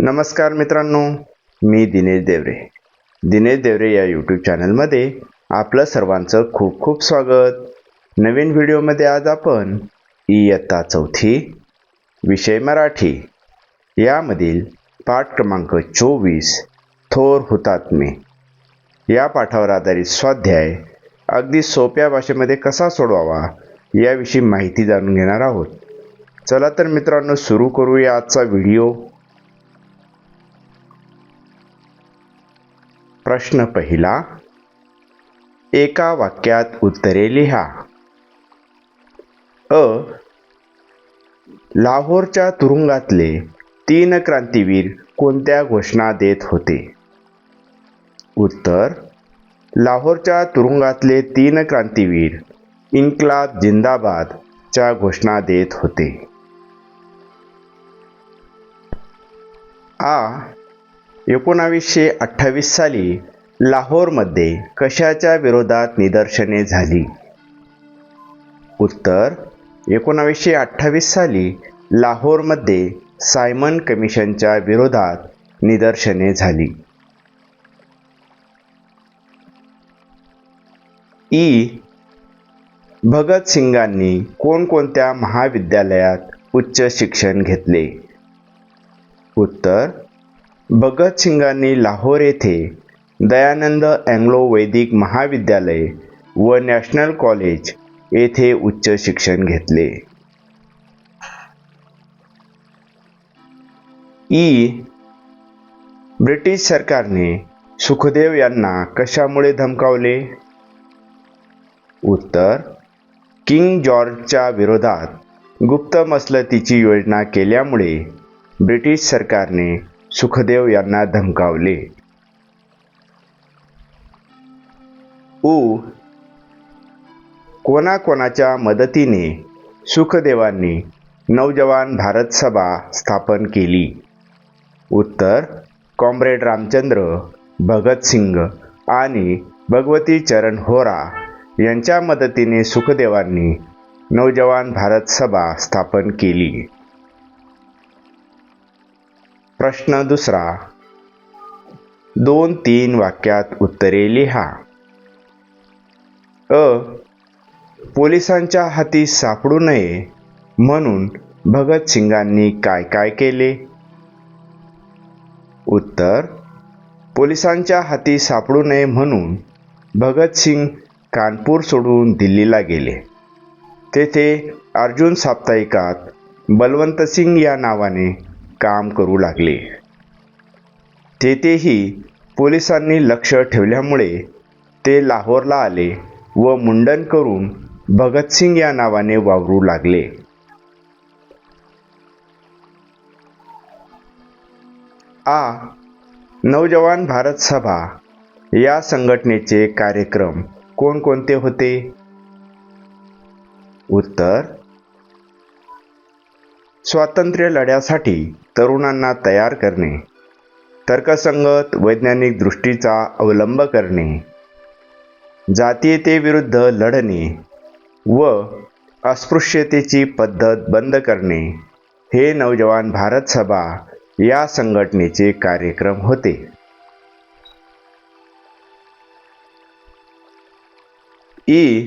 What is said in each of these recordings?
नमस्कार मित्रांनो मी दिनेश देवरे. दिनेश देवरे या यूट्यूब चॅनलमध्ये आपलं सर्वांचं खूप खूप स्वागत. नवीन व्हिडिओमध्ये आज आपण इयत्ता चौथी विषय मराठी. यामधील पाठ क्रमांक चोवीस थोर हुतात्मे. या पाठावर आधारित स्वाध्याय अगदी सोप्या भाषेमध्ये कसा सोडवावा याविषयी माहिती जाणून घेणार आहोत. चला तर मित्रांनो सुरू करूया आजचा व्हिडिओ. प्रश्न पहिला एका वाक्यात उत्तरे लिहा. अ. लाहोरच्या तुरुंगातले तीन क्रांतीवीर कोणत्या घोषणा देत होते? उत्तर लाहोरच्या तुरुंगातले तीन क्रांतीवीर इन्कलाब जिंदाबाद च्या घोषणा देत होते. आ. एकोणावीसशे अठ्ठावीस साली लाहोरमध्ये कशाच्या विरोधात निदर्शने झाली? उत्तर एकोणावीसशे अठ्ठावीस साली लाहोरमध्ये सायमन कमिशनच्या विरोधात निदर्शने झाली. ई. भगतसिंगांनी कोणकोणत्या महाविद्यालयात उच्च शिक्षण घेतले? उत्तर भगतसिंगांनी लाहोर येथे दयानंद अँग्लो वैदिक महाविद्यालय व नॅशनल कॉलेज येथे उच्च शिक्षण घेतले. ई. ब्रिटिश सरकारने सुखदेव यांना कशामुळे धमकावले? उत्तर किंग जॉर्जच्या विरोधात गुप्त मसलतीची योजना केल्यामुळे ब्रिटिश सरकारने सुखदेव यांना धमकावले. उ. कोणाकोणाच्या मदतीने सुखदेवांनी नवजवान भारत सभा स्थापन केली. उत्तर कॉम्रेड रामचंद्र भगतसिंग आणि भगवती चरण होरा यांच्या मदतीने सुखदेवांनी नवजवान भारत सभा स्थापन केली. प्रश्न दुसरा. दोन तीन वाक्यात उत्तरे लिहा. अ. पोलिसांच्या हाती सापडू नये म्हणून भगतसिंगांनी काय काय केले? उत्तर. पोलिसांच्या हाती सापडू नये म्हणून भगतसिंग कानपूर सोडून दिल्लीला गेले. तेथे अर्जुन साप्ताहिकात बलवंतसिंग या नावाने काम करू लागले. तेथेही पोलिसांनी लक्ष ठेवल्यामुळे ते लाहोरला आले व मुंडन करून भगतसिंग या नावाने वावरू लागले. आ. नवजवान भारत सभा. या संघटनेचे कार्यक्रम कोणकोणते होते? उत्तर. स्वातंत्र्य लढ्यासाठी तरुणांना तयार करणे. तर्कसंगत वैज्ञानिक दृष्टीचा अवलंब करणे. जातीयतेविरुद्ध लढणे व अस्पृश्यतेची पद्धत बंद करणे हे नवजवान भारत सभा या संघटनेचे कार्यक्रम होते. ई.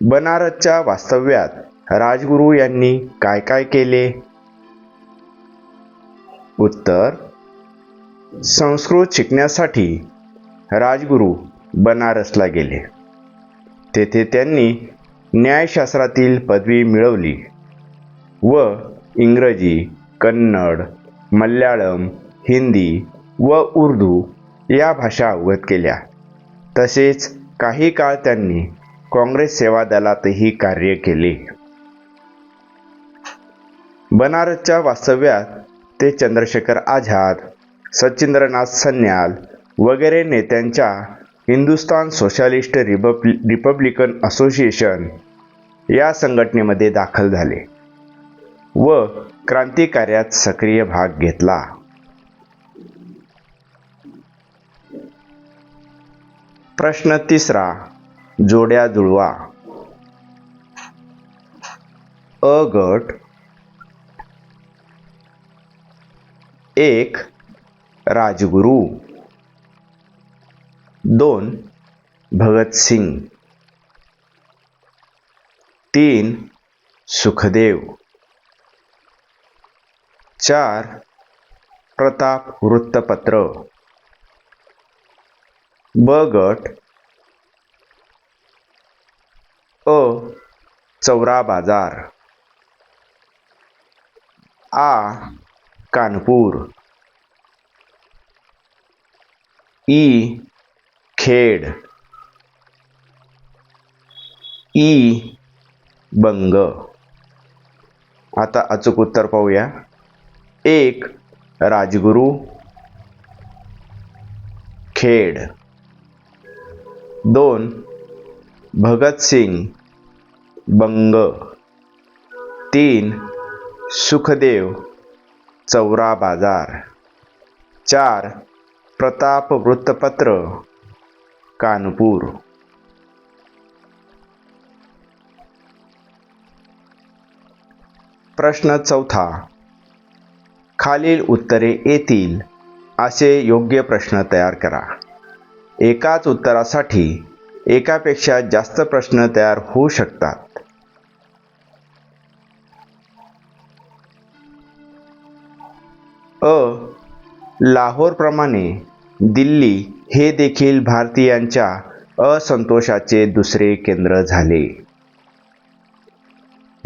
बनारसच्या वास्तव्यात राजगुरू यांनी काय काय केले? उत्तर संस्कृत शिकण्यासाठी राजगुरू बनारसला गेले. तेथे त्यांनी न्यायशास्त्रातील पदवी मिळवली व इंग्रजी कन्नड मल्याळम हिंदी व उर्दू या भाषा अवगत केल्या. तसेच काही काळ त्यांनी काँग्रेस सेवा दलातही कार्य केले. बनारसच्या वास्तव्यात ते चंद्रशेखर आझाद सचिंद्रनाथ सन्याल वगैरे नेत्यांच्या Hindustan socialist republic republican association या संघटनेमध्ये दाखल झाले व क्रांतिकार्यात सक्रिय भाग घेतला. प्रश्न तिसरा जोड्या जुळवा. अ गट एक राजगुरू दोन भगतसिंग तीन सुखदेव चार प्रताप वृत्तपत्र ब गट अ चौरा बाजार आ कानपूर. ई. खेड. ई. बंग. आता अचूक उत्तर पाहूया. एक. राजगुरू. खेड. दोन. भगतसिंग बंग. तीन. सुखदेव. चौरा बाजार. चार प्रताप वृत्तपत्र कानपूर. प्रश्न चौथा. खालील उत्तरे येतील असे योग्य प्रश्न तयार करा. एकाच उत्तरासाठी एकापेक्षा जास्त प्रश्न तयार होऊ शकतात. अ. लाहोरप्रमाणे दिल्ली हे देखील भारतीयांच्या असंतोषाचे दुसरे केंद्र झाले.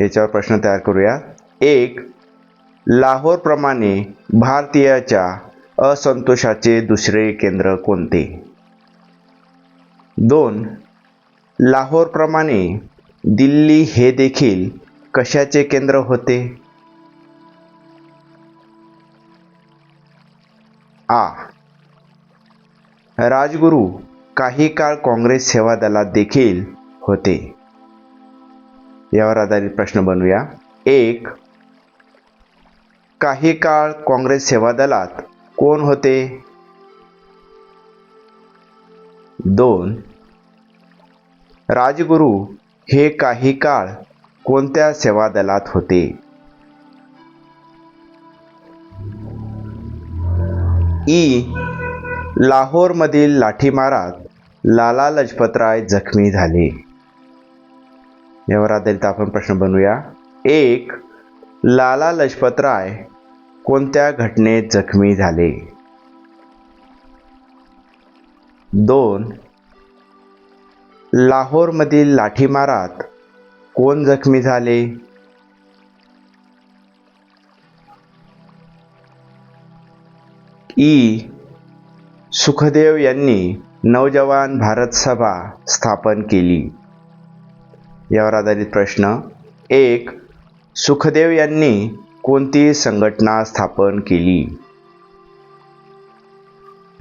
याच्यावर प्रश्न तयार करूया. एक लाहोरप्रमाणे भारतीयाच्या असंतोषाचे दुसरे केंद्र कोणते? दोन लाहोरप्रमाणे दिल्ली हे देखील कशाचे केंद्र होते? आ. राजगुरू काही काळ काँग्रेस सेवा दलात देखील होते. यावर आधारित प्रश्न बनवूया. एक. काही काळ काँग्रेस सेवा दलात कोण होते? दोन. राजगुरू हे काही काळ कोणत्या सेवा दलात होते? ई. लाहोरमधील लाठीमारात लाला लजपतराय जखमी झाले. यावर आधारित आपण प्रश्न बनवूया. एक लाला लजपतराय कोणत्या घटनेत जखमी झाले? दोन लाहोरमधील लाठीमारात कोण जखमी झाले? ई. सुखदेव यांनी नवजवान भारत सभा स्थापन केली. यावर आधारित प्रश्न. एक सुखदेव यांनी कोणती संघटना स्थापन केली?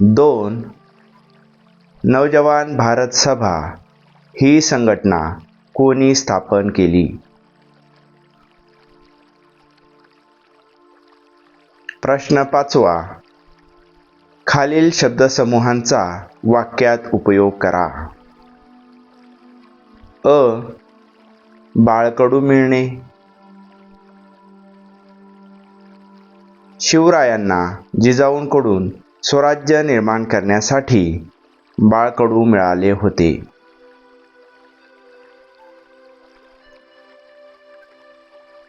दोन नवजवान भारत सभा ही संघटना कोणी स्थापन केली? प्रश्न पाचवा. खालील शब्दसमूहांचा वाक्यात उपयोग करा. अ. बाळकडू मिळणे. शिवरायांना जिजाऊंकडून स्वराज्य निर्माण करण्यासाठी बाळकडू मिळाले होते.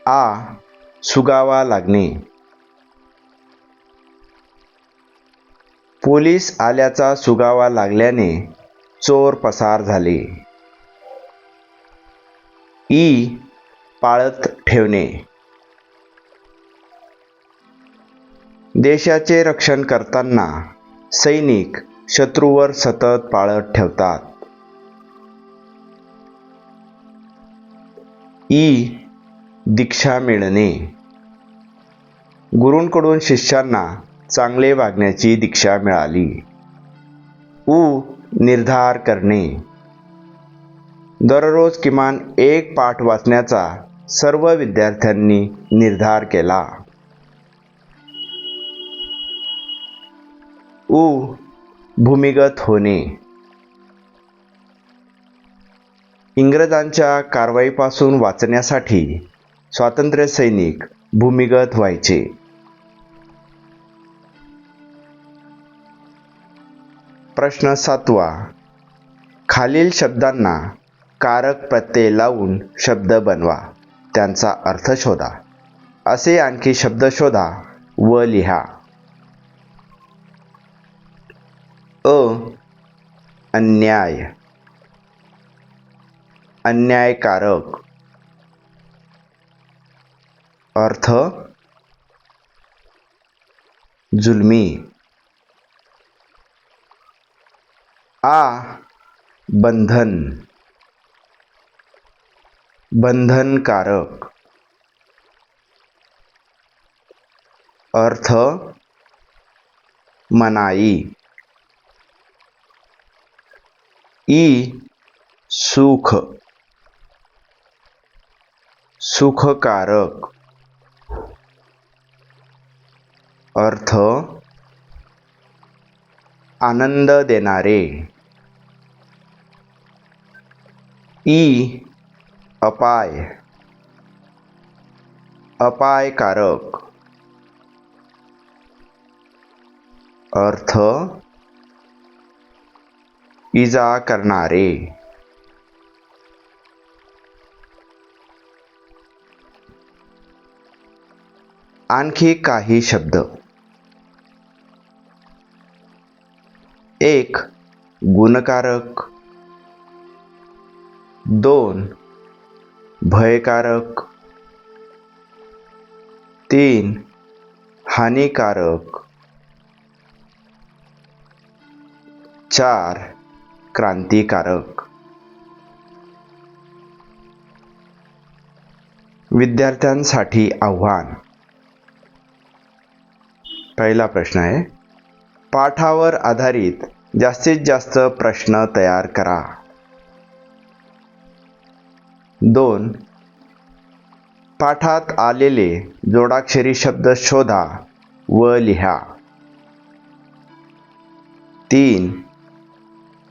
आ. सुगावा लागणे. पोलीस आल्याचा सुगावा लागल्याने चोर पसार झाले. ई. पाळत ठेवणे. देशाचे रक्षण करताना सैनिक शत्रूवर सतत पाळत ठेवतात. ई. दीक्षा मिळणे. गुरूंकडून शिष्यांना चांगले वागण्याची दीक्षा मिळाली. उ निर्धार करणे. दररोज किमान एक पाठ वाचण्याचा सर्व विद्यार्थ्यांनी निर्धार केला. उ भूमिगत होणे. इंग्रजांच्या कारवाईपासून वाचण्यासाठी स्वातंत्र्य सैनिक भूमिगत व्हायचे. प्रश्न सातवा. खालील शब्दांना कारक प्रत्यय लावून शब्द बनवा. त्यांचा अर्थ शोधा. असे आणखी शब्द शोधा व लिहा. अ. अन्याय. अन्यायकारक. अर्थ. जुलमी. आ बंधन. बंधनकारक. अर्थ मनाई. ई सुख. सुखकारक. अर्थ आनंद देणारे. ई अपाय अपायकारक अर्थ इजा करणारे आणखी काही शब्द. एक गुणकारक दोन. भयकारक. तीन. हानिकारक. चार. क्रांतिकारक. विद्यार्थ्यांसाठी आव्हान. पहिला प्रश्न आहे. पाठावर आधारित जास्तीत जास्त प्रश्न तयार करा. दोन. पाठात आलेले जोडाक्षरी शब्द शोधा व लिहा. तीन.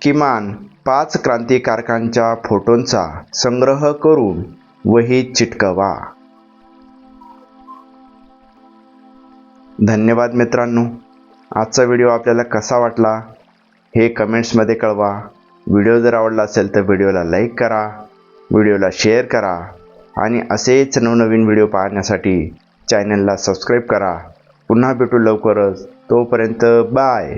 किमान पाच क्रांतिकारकांच्या फोटोंचा संग्रह करून वहीत चिटकवा. धन्यवाद मित्रांनो. आजचा व्हिडिओ आपल्याला कसा वाटला हे कमेंट्समध्ये कळवा. व्हिडिओ जर आवडला असेल तर व्हिडिओला लाईक करा. व्हिडिओला शेअर करा आणि असेच नवनवीन व्हिडिओ पाहण्यासाठी चॅनलला सबस्क्राईब करा. पुन्हा भेटू लवकरच. तोपर्यंत बाय.